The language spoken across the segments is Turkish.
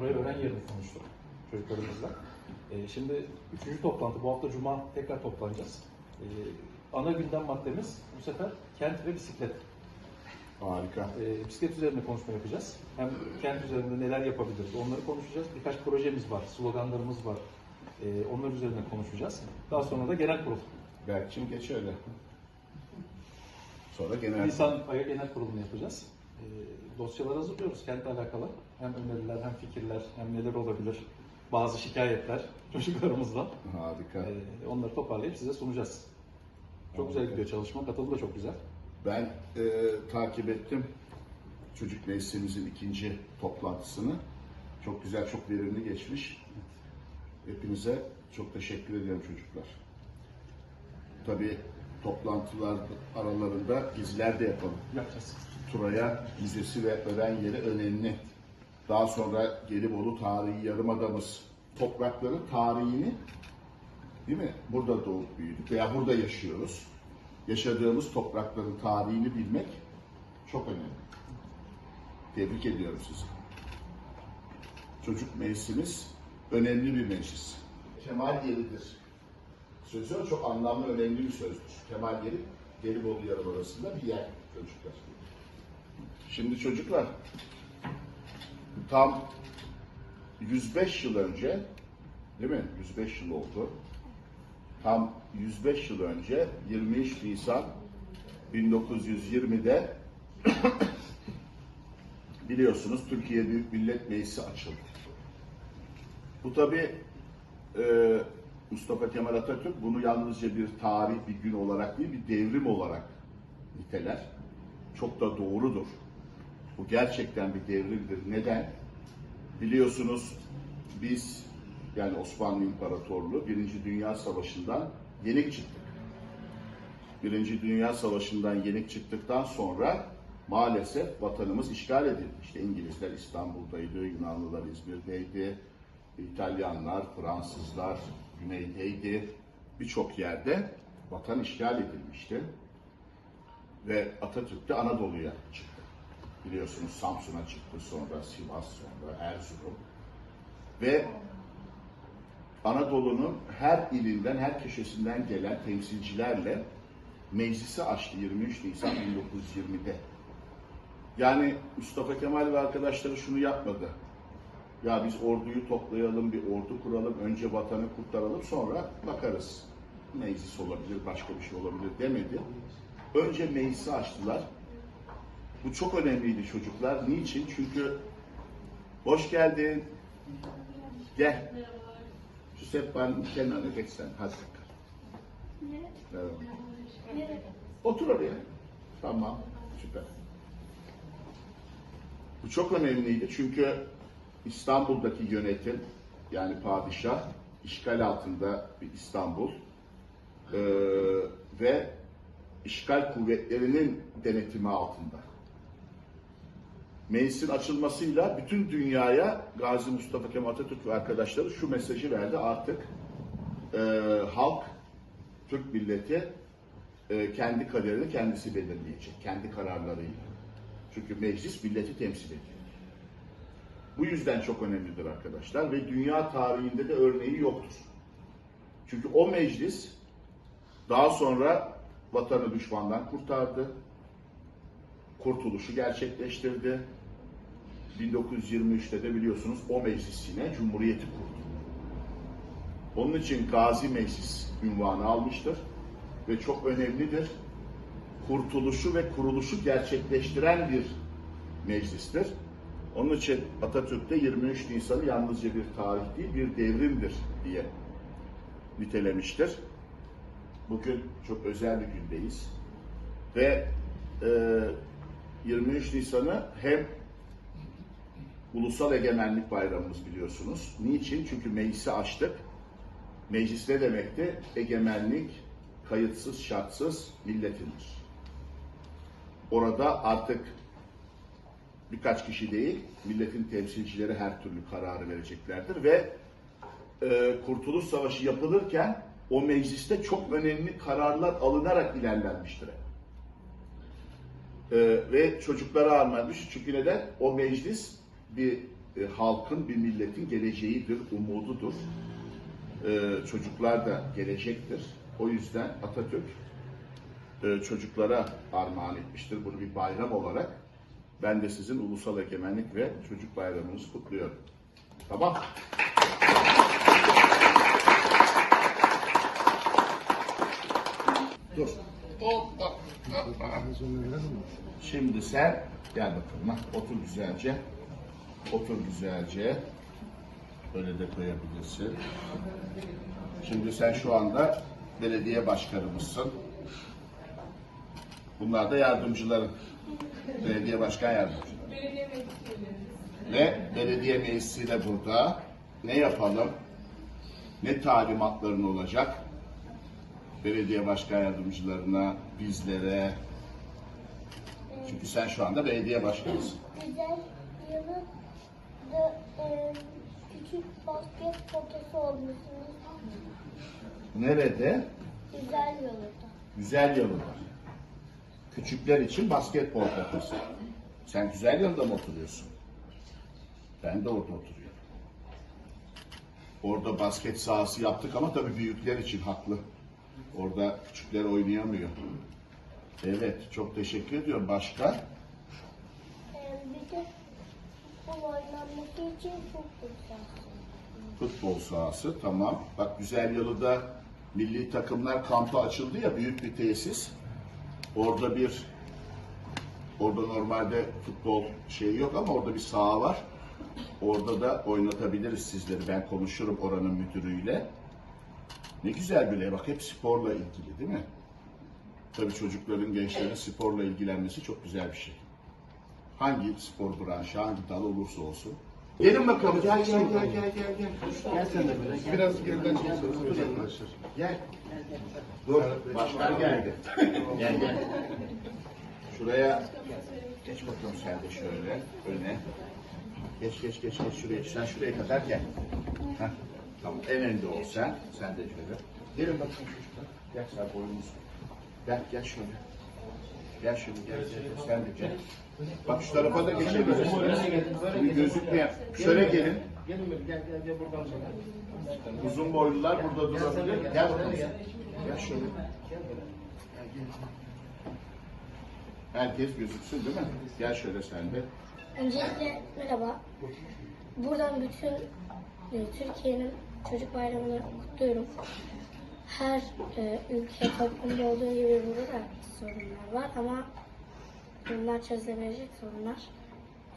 buraya öğren yerini konuştuk çocuklarımızla. E, şimdi üçüncü toplantı, bu hafta Cuma tekrar toplanacağız. E, ana gündem maddemiz bu sefer kent ve bisiklet. Harika. E, bisiklet üzerine konuşma yapacağız. Hem kent üzerinde neler yapabiliriz onları konuşacağız. Birkaç projemiz var, sloganlarımız var. E, onlar üzerine konuşacağız. Daha sonra da genel kurul. Berkçim geç öyle. Sonra genel... Nisan ayı genel kurulunu yapacağız. E, dosyalar hazırlıyoruz kentle alakalı. Hem öneriler, hem fikirler, hem neler olabilir. Bazı şikayetler çocuklarımızdan. Harika. E, onları toparlayıp size sunacağız. Çok güzel Harika. gidiyor çalışma. Katılım da çok güzel. Ben e, takip ettim çocuk meclisimizin ikinci toplantısını. Çok güzel, çok verimli geçmiş. Hepinize çok teşekkür ediyorum çocuklar. Tabii toplantılar aralarında geziler de yapalım. Yapacağız. Turaya Müzesi ve öğren yeri önemli. Daha sonra Gelibolu Tarihi Yarımadamız toprakların tarihini değil mi? Burada doğup büyüdük veya burada yaşıyoruz. Yaşadığımız toprakların tarihini bilmek çok önemli. Tebrik ediyorum sizi. Çocuk meclisimiz önemli bir meclis. Kemal yeridir. Sözü çok anlamlı, önemli bir sözdür. Kemal yeri Gelibolu Yarımadası'nda bir yer çocuklar. Şimdi çocuklar tam 105 yıl önce değil mi? 105 yıl oldu. Tam 105 yıl önce 23 Nisan 1920'de biliyorsunuz Türkiye Büyük Millet Meclisi açıldı. Bu tabi Mustafa Kemal Atatürk bunu yalnızca bir tarih, bir gün olarak değil, bir devrim olarak niteler. Çok da doğrudur. Bu gerçekten bir devrimdir. Neden? Biliyorsunuz biz yani Osmanlı İmparatorluğu Birinci Dünya Savaşı'ndan yenik çıktık. Birinci Dünya Savaşı'ndan yenik çıktıktan sonra maalesef vatanımız işgal edildi. İşte İngilizler İstanbul'daydı, Yunanlılar İzmir'deydi, İtalyanlar, Fransızlar güneydeydi. Birçok yerde vatan işgal edilmişti. Ve Atatürk de Anadolu'ya çıktı. Biliyorsunuz Samsun'a çıktı, sonra Sivas, sonra Erzurum. Ve Anadolu'nun her ilinden, her köşesinden gelen temsilcilerle meclisi açtı 23 Nisan 1920'de. Yani Mustafa Kemal ve arkadaşları şunu yapmadı. Ya biz orduyu toplayalım, bir ordu kuralım, önce vatanı kurtaralım, sonra bakarız. Meclis olabilir, başka bir şey olabilir demedi. Önce meclisi açtılar. Bu çok önemliydi çocuklar. Niçin? Çünkü hoş geldin. Gel. Şu sehpanın kenarına geç sen. Hadi. Evet. Otur oraya. Tamam. Süper. Bu çok önemliydi çünkü İstanbul'daki yönetim yani padişah işgal altında bir İstanbul Ee, ve işgal kuvvetlerinin denetimi altında. Meclisin açılmasıyla bütün dünyaya Gazi Mustafa Kemal Atatürk ve arkadaşları şu mesajı verdi artık e, halk, Türk milleti e, kendi kaderini kendisi belirleyecek, kendi kararlarıyla. Çünkü meclis milleti temsil ediyor. Bu yüzden çok önemlidir arkadaşlar ve dünya tarihinde de örneği yoktur. Çünkü o meclis daha sonra vatanı düşmandan kurtardı, kurtuluşu gerçekleştirdi. 1923'te de biliyorsunuz o meclis yine Cumhuriyeti kurdu. Onun için Gazi Meclis ünvanı almıştır ve çok önemlidir. Kurtuluşu ve kuruluşu gerçekleştiren bir meclistir. Onun için Atatürk de 23 Nisan'ı yalnızca bir tarih değil bir devrimdir diye nitelemiştir. Bugün çok özel bir gündeyiz. Ve e, 23 Nisan'ı hem Ulusal Egemenlik Bayramımız biliyorsunuz. Niçin? Çünkü meclisi açtık. Meclis ne demekti? Egemenlik kayıtsız şartsız milletindir. Orada artık birkaç kişi değil, milletin temsilcileri her türlü kararı vereceklerdir ve e, Kurtuluş Savaşı yapılırken o mecliste çok önemli kararlar alınarak ilerlenmiştir. E, ve çocuklara armağanmış. Çünkü neden? O meclis bir e, halkın, bir milletin geleceğidir, umududur. E, çocuklar da gelecektir. O yüzden Atatürk e, çocuklara armağan etmiştir. Bunu bir bayram olarak ben de sizin Ulusal Egemenlik ve Çocuk Bayramınızı kutluyorum. Tamam. Dur. Şimdi sen gel bakalım. Otur güzelce. Otur güzelce. Böyle de koyabilirsin. Şimdi sen şu anda belediye başkanımızsın. Bunlar da yardımcıların. Belediye başkan yardımcıları. Ve belediye meclisi de burada. Ne yapalım? Ne talimatların olacak? Belediye başkan yardımcılarına, bizlere. Çünkü sen şu anda belediye başkanısın. Güzel da e, küçük basket potası olmuşsunuz. Nerede? Güzel yolda. Güzel var. Küçükler için basketbol potası. Sen güzel yanında mı oturuyorsun? Ben de orada oturuyorum. Orada basket sahası yaptık ama tabii büyükler için haklı. Orada küçükler oynayamıyor. Evet, çok teşekkür ediyorum. Başka? E, bir de futbol için sahası, tamam. Bak Güzel Yalı'da milli takımlar kampı açıldı ya, büyük bir tesis. Orada bir, orada normalde futbol şeyi yok ama orada bir saha var. Orada da oynatabiliriz sizleri. Ben konuşurum oranın müdürüyle. Ne güzel bile bak hep sporla ilgili değil mi? Tabii çocukların, gençlerin sporla ilgilenmesi çok güzel bir şey. Hangi spor branşı, hangi dal olursa olsun. Gelin bakalım, gel gel gel gel gel gel. Gel sen de böyle. Biraz geriden çekiyoruz arkadaşlar. Gel. Dur, başkan geldi. gel gel. Şuraya geç bakalım sen de şöyle öne. Geç geç geç geç şuraya. Sen şuraya kadar gel. Heh. Tamam. En önde ol sen. Sen de şöyle. Gelin bakayım çocuklar. Gel sen boyumuz. Gel gel şöyle. Gel şöyle gel, gel. Sen de gel. Bak şu tarafa da geçebiliriz. Şimdi gözükmeyen. Şöyle gelin. Gelin gel gel gel buradan sonra. Uzun boylular burada durabilir. Gel bakalım. Gel şöyle. Herkes gözüksün değil mi? Gel şöyle sen de. Öncelikle merhaba. Buradan bütün e, Türkiye'nin çocuk bayramını kutluyorum. Her e, ülke toplumda olduğu gibi burada da sorunlar var ama bunlar çözülebilecek sorunlar.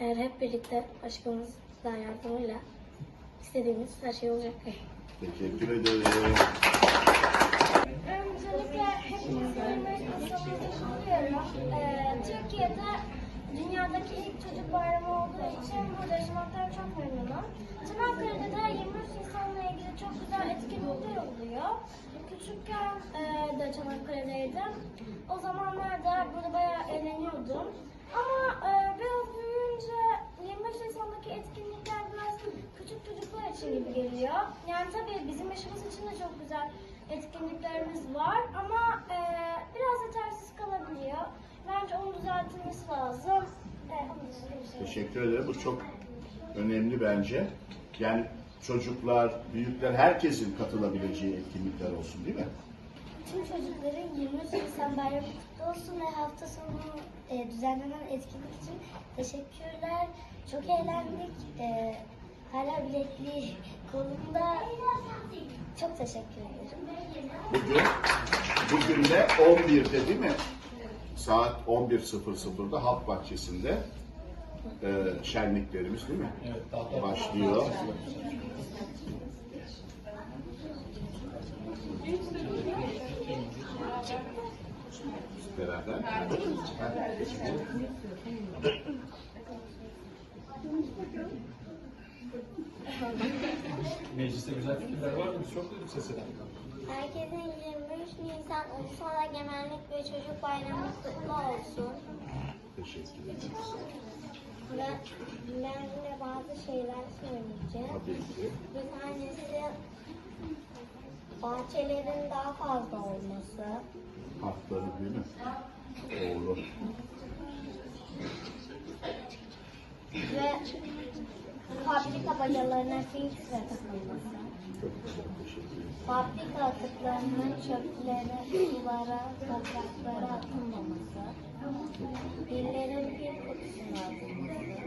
Eğer hep birlikte başkanımızla yardımıyla istediğimiz her şey olacak. Teşekkür ederim. Öncelikle hepinizin kutluyorum. Ee, Türkiye'de dünyadaki ilk çocuk bayramı olduğu için burada yaşamaktan çok memnunum. Çanakkale'de de 23 Nisan'la ilgili çok güzel etkinlikler oluyor. Küçükken e, de Çanakkale'deydim. O zamanlarda burada bayağı eğleniyordum. Ama e, biraz büyüyünce 23 Nisan'daki etkinlikler biraz küçük çocuklar için gibi geliyor. Yani tabii bizim yaşımız için de çok güzel etkinliklerimiz var ama e, biraz yetersiz kalabiliyor. Bence onun düzeltilmesi lazım. Evet. Teşekkür ederim. Bu çok önemli bence. Yani çocuklar, büyükler, herkesin katılabileceği etkinlikler olsun değil mi? Tüm çocukların 23 Nisan bayramı kutlu olsun ve hafta sonu e, düzenlenen etkinlik için teşekkürler. Çok eğlendik. E, hala bilekli kolumda. Çok teşekkür ederim. Bugün, bugün de 11'de değil mi? Saat 11.00'da Halk Bahçesi'nde e, şenliklerimiz değil mi? Evet, Başlıyor. Beraber. Mecliste güzel fikirler var mı? Çok duyduk sesinden. Herkesin 23 Nisan Ulusal Egemenlik ve Çocuk Bayramı kutlu olsun. Teşekkür ederiz. Ve ben de bazı şeyler söyleyeceğim. Tabii ki. Bir tanesi bahçelerin daha fazla olması. Hakları değil mi? Doğru. Ve fabrika bacalarına filtre takılması, Fabrika atıklarının çöplere, sulara, topraklara atılmaması, pillerin pil kutusuna atılması,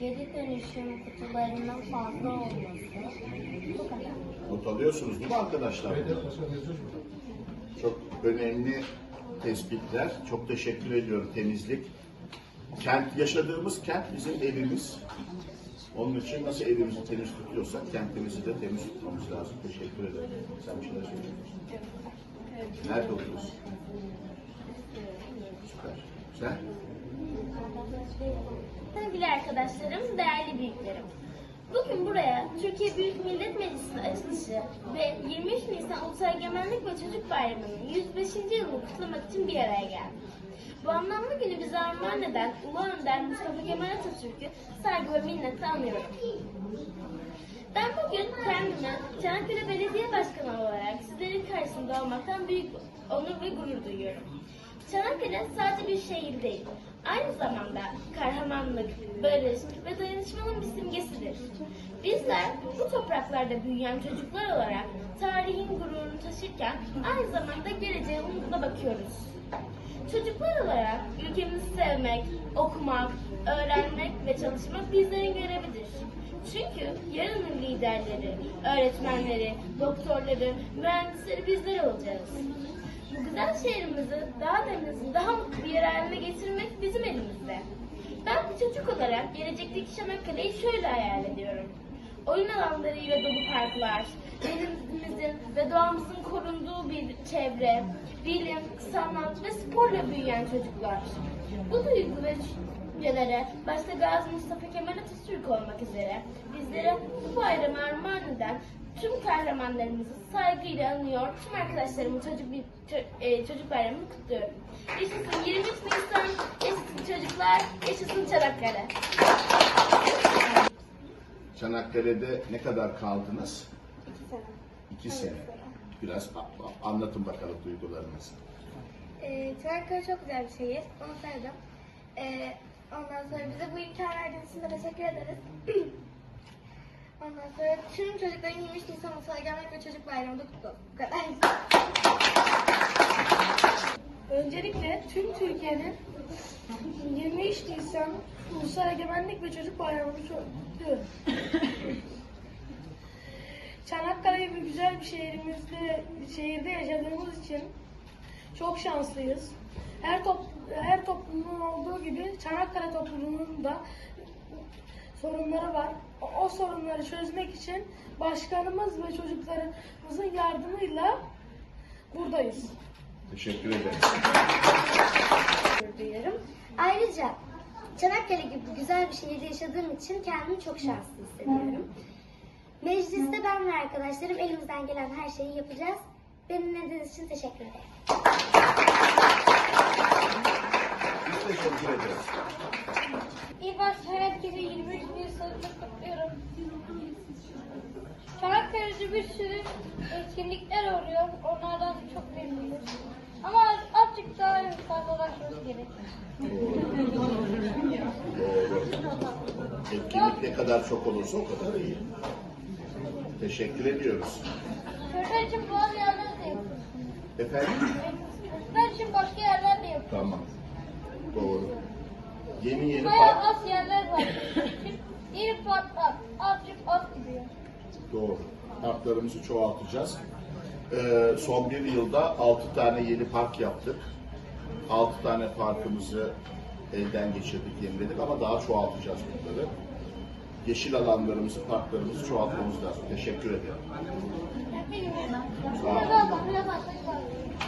geri dönüşüm kutularının fazla olması, bu kadar. Not alıyorsunuz değil mi arkadaşlar? Çok önemli tespitler. Çok teşekkür ediyorum temizlik. Kent yaşadığımız kent bizim evimiz. Onun için nasıl evimizi temiz tutuyorsak kentimizi de temiz tutmamız lazım. Teşekkür ederim. Sen bir şeyler söylüyorsun. Nerede oturuyorsun? Süper. Sen? Sevgili arkadaşlarım, değerli büyüklerim. Bugün buraya Türkiye Büyük Millet Meclisi açılışı ve 23 Nisan Ulusal Egemenlik ve Çocuk Bayramı'nın 105. yılını kutlamak için bir araya geldik. Bu anlamlı günü bize armağan eden Ulu Önder Mustafa Kemal Atatürk'ü saygı ve minnetle anıyorum. Ben bugün kendimi Çanakkale Belediye Başkanı olarak sizlerin karşısında olmaktan büyük onur ve gurur duyuyorum. Çanakkale sadece bir şehir değil, aynı zamanda kahramanlık, barış ve dayanışmanın bir simgesidir. Bizler bu topraklarda büyüyen çocuklar olarak tarihin gururunu taşırken aynı zamanda geleceğe umutla bakıyoruz. Çocuklar olarak ülkemizi sevmek, okumak, öğrenmek ve çalışmak bizlerin görevidir. Çünkü yarının liderleri, öğretmenleri, doktorları, mühendisleri bizler olacağız. Bu güzel şehrimizi daha temiz, daha mutlu bir yer haline getirmek bizim elimizde. Ben bir çocuk olarak gelecekteki Çanakkale'yi şöyle hayal ediyorum. Oyun alanlarıyla dolu parklar, denizimizin ve doğamızın korunduğu bir çevre, bilim, sanat ve sporla büyüyen çocuklar. Bu duygu ve düşüncelere başta Gazi Mustafa Kemal Atatürk olmak üzere bizlere bu bayramı armağan eden tüm kahramanlarımızı saygıyla anıyor, tüm arkadaşlarımın çocuk, bir, çö- e, çocuk bayramını kutluyorum. Yaşasın 23 Nisan, yaşasın çocuklar, yaşasın Çanakkale. Çanakkale'de ne kadar kaldınız? İki sene. İki sene. Biraz a- a- anlatın bakalım duygularınızı. Ee, Çanakkale çok güzel bir şehir. Onu sevdim. Ee, ondan sonra bize bu imkan verdiğiniz için de teşekkür ederiz. ondan sonra tüm çocukların 23 Nisan Ulusal Egemenlik ve Çocuk Bayramı da kutlu olsun. Bu kadar. Öncelikle tüm Türkiye'nin 23 Nisan Ulusal Egemenlik ve Çocuk Bayramı'nı kutluyorum. Çanakkale gibi güzel bir şehrimizde, şehirde yaşadığımız için çok şanslıyız. Her top, her toplumun olduğu gibi Çanakkale toplumunun da sorunları var. O, o sorunları çözmek için başkanımız ve çocuklarımızın yardımıyla buradayız. Teşekkür ederim. Ayrıca Çanakkale gibi güzel bir şehirde yaşadığım için kendimi çok şanslı hissediyorum. Mecliste ben ve arkadaşlarım elimizden gelen her şeyi yapacağız. Beni dinlediğiniz için teşekkür ederim. Biz teşekkür ederiz. İlk başta herkese 23 Nisan'ı kutluyorum. Çanakkale'de bir sürü etkinlikler oluyor. Onlardan çok memnunuz. Ama azıcık daha fazlalaşması gerek. Doğru. Etkinlik ne kadar çok olursa o kadar iyi. Teşekkür ediyoruz. Çocuklar için bazı yerler de yapıyoruz. Efendim? Çocuklar için başka yerler de yapıyoruz. Tamam. Doğru. Yeni yeni Bayağı park. az yerler var. İyi parklar. Azıcık az gidiyor. Doğru. Parklarımızı çoğaltacağız. Ee, son bir yılda 6 tane yeni park yaptık. 6 tane parkımızı elden geçirdik, yeniledik ama daha çoğaltacağız bunları. Yeşil alanlarımızı, parklarımızı çoğaltmamız lazım. Teşekkür ederim.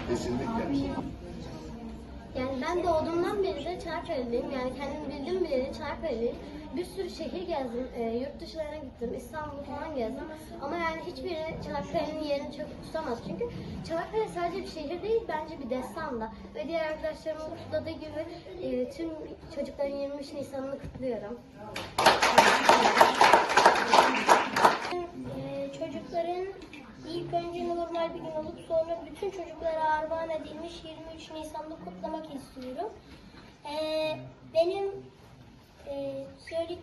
Kesinlikle. Yani ben doğduğumdan beri de Çanakkale'liyim. Yani kendimi bildim bileli Çanakkale'liyim. Bir sürü şehir gezdim, e, yurt dışlarına gittim, İstanbul'u falan gezdim. Ama yani hiçbiri Çanakkale'nin yerini çok tutamaz. Çünkü Çanakkale sadece bir şehir değil, bence bir destan da. Ve diğer arkadaşlarımın kutladığı gibi e, tüm çocukların 23 Nisan'ını kutluyorum. E, çocukların ilk önce normal bir gün olup sonra bütün çocuklara armağan edilmiş 23 Nisan'da kutlamak istiyorum. Ee, benim Ee, söyle,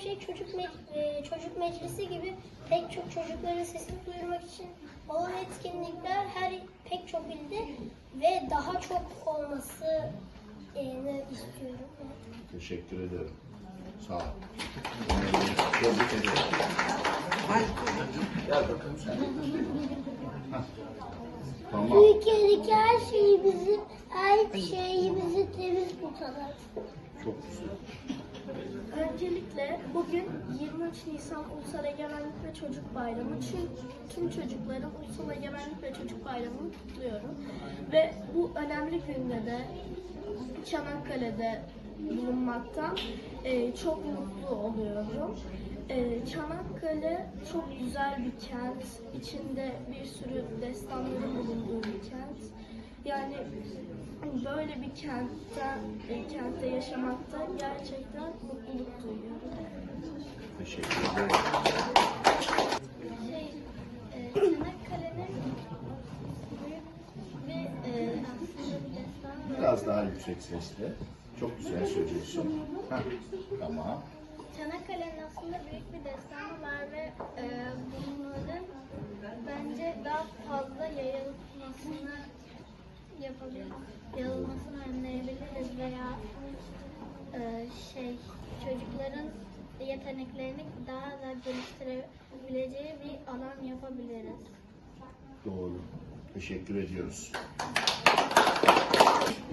şey çocuk me- e, çocuk meclisi gibi pek çok çocukların sesini duyurmak için olan etkinlikler her pek çok ilde ve daha çok olması e, istiyorum. Teşekkür ederim. Sağ ol. Tebrik ederim. Gel bakalım sen. Tamam. Türkiye'deki her şeyimizi, her şeyimizi temiz tutalım. Çok güzel. Öncelikle bugün 23 Nisan Ulusal Egemenlik ve Çocuk Bayramı. Tüm, tüm çocukların Ulusal Egemenlik ve Çocuk Bayramı'nı kutluyorum. Ve bu önemli günde de Çanakkale'de bulunmaktan e, çok mutlu oluyorum. E, Çanakkale çok güzel bir kent. İçinde bir sürü destanların bulunduğu bir kent. Yani böyle bir kentte, e, kentte yaşamakta gerçekten mutluluk duyuyorum. Teşekkür ederim. Şey, e, Çanakkale'nin büyük bir e, aslında bir destan. Biraz daha yüksek sesle. Çok güzel söylüyorsun. Hah. Tamam. Çanakkale'nin aslında büyük bir destanı var ve e, bunların bence daha fazla yayılmasını yapabiliriz. Yayılmasını önleyebiliriz veya e, şey çocukların yeteneklerini daha da geliştirebileceği bir alan yapabiliriz. Doğru. Teşekkür ediyoruz.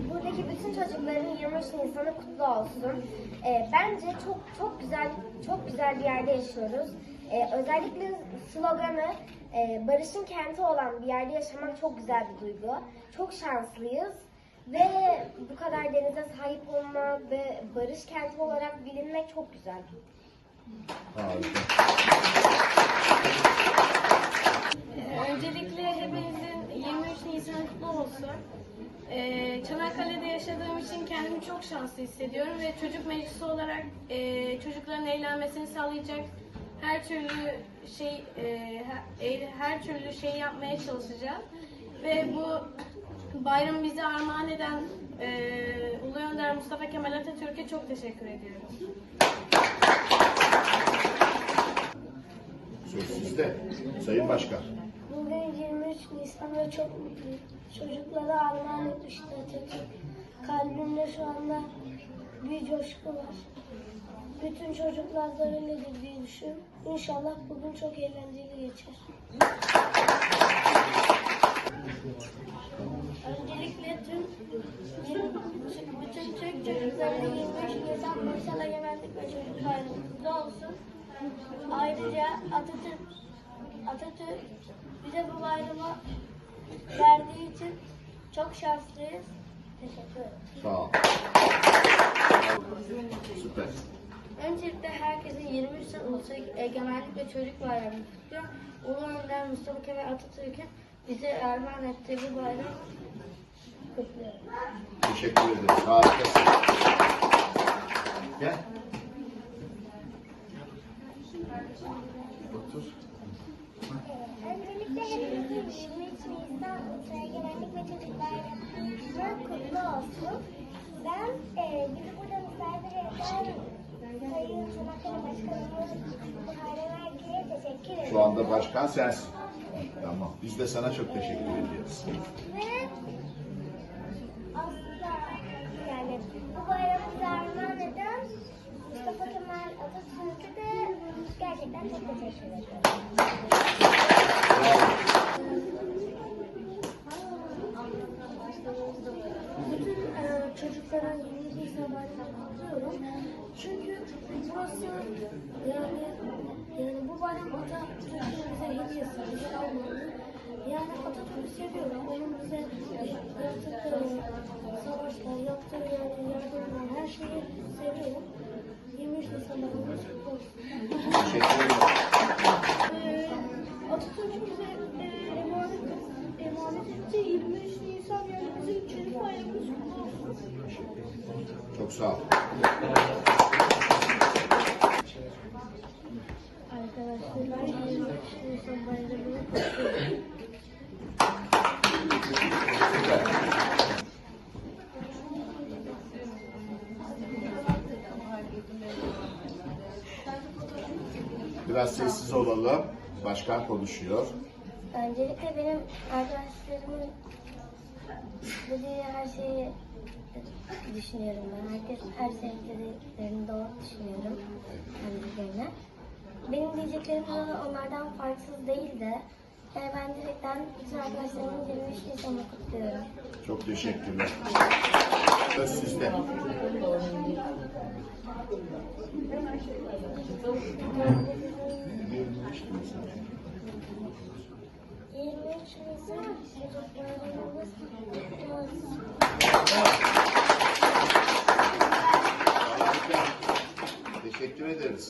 Buradaki bütün çocukların 23 Nisan'ı kutlu olsun. Ee, bence çok çok güzel çok güzel bir yerde yaşıyoruz. Ee, özellikle sloganı e, barışın kenti olan bir yerde yaşamak çok güzel bir duygu. Çok şanslıyız ve bu kadar denize sahip olmak ve barış kenti olarak bilinmek çok güzel. Harika. Öncelikle hepinizin 23 Nisan kutlu olsun. Ee, Çanakkale'de yaşadığım için kendimi çok şanslı hissediyorum ve çocuk meclisi olarak e, çocukların eğlenmesini sağlayacak her türlü şey e, her, her türlü şey yapmaya çalışacağım ve bu bayramı bize armağan eden e, Ulu Önder Mustafa Kemal Atatürk'e çok teşekkür ediyorum. Söz sizde. Sayın Başkan. Bugün 23 Nisan ve çok mutluyum. Çocuklara armağan etmişti Atatürk. Kalbimde şu anda bir coşku var. Bütün çocuklar da öyledir diye düşünüyorum. İnşallah bugün çok eğlenceli geçer. Öncelikle tüm bütün Türk çocuklarına 23 Nisan Ulusal Egemenlik ve Çocuk Bayramı olsun. Ayrıca Atatürk Atatürk bize bu bayramı verdiği için çok şanslıyız. Teşekkür ederim. Sağ ol. Süper. Öncelikle herkesin 23 Nisan Ulusal Egemenlik ve Çocuk Bayramı kutluyor. Ulu Önder Mustafa Kemal Atatürk'ün bize armağan ettiği bu bayramı kutluyorum. Teşekkür ederiz. Harikasın. Gel. Otur. Öncelikle hepimizin 23 Nisan Ulusal Egemenlik ve Çocuk Bayramı kutlu olsun. Ben e, bizi burada misafir eden Şu anda başkan sensin. Tamam. Biz de sana çok teşekkür ediyoruz. Ve aslında yani bu bayramı armağan eden Mustafa Kemal Atatürk'e de gerçekten çok teşekkür ederim. Bütün e, çocuklara 20 Nisan bayramını kutluyorum. Çünkü burası yani yani bu bayram Atatürk'ün bize hediyesi, bize almalı. Yani Atatürk'ü seviyorum. Onun bize yaptıkları, savaşlar, yaptığı yani yardımlar, her şeyi seviyorum. 23 Nisan bayramımız kutlu olsun. Ee, Atatürk bize e, emanet, emanet etti. 23 Nisan yani bizim çocuk bayramımız kutlu olsun. Çok sağ ol. Başkan konuşuyor. Öncelikle benim arkadaşlarımın dediği her şeyi düşünüyorum ben. Herkes her sevdiklerini doğru düşünüyorum kendilerine. Benim diyeceklerim de onlardan farksız değil de yani ben direkten bütün arkadaşlarımın 23 Nisan'ı kutluyorum. Çok teşekkürler. Söz sizde. 23 Nisan çocuk bayramımız kutlu olsun. Teşekkür ederiz.